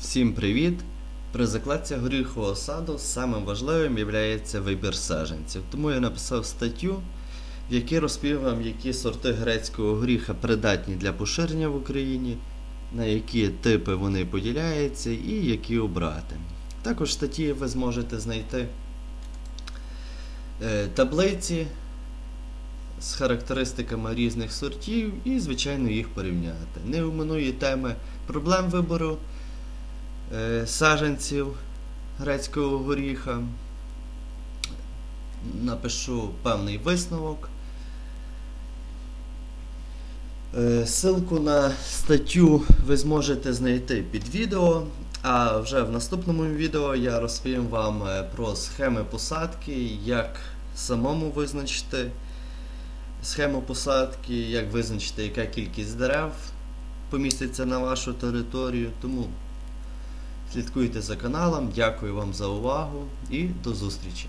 Всім привіт! При закладці горіхового саду самим важливим є вибір саджанців. Тому я написав статтю, в якій розповів вам, які сорти грецького горіха придатні для поширення в Україні, на які типи вони поділяються і які обрати. Також в статті ви зможете знайти е, таблиці з характеристиками різних сортів і, звичайно, їх порівняти. Не оминує теми проблем вибору е, саджанців грецького горіха. Напишу певний висновок. Е, Силку на статтю ви зможете знайти під відео, а вже в наступному відео я розповім вам е, про схеми посадки, як самому визначити схему посадки, як визначити, яка кількість дерев поміститься на вашу територію. Тому слідкуйте за каналом. Дякую вам за увагу і до зустрічі!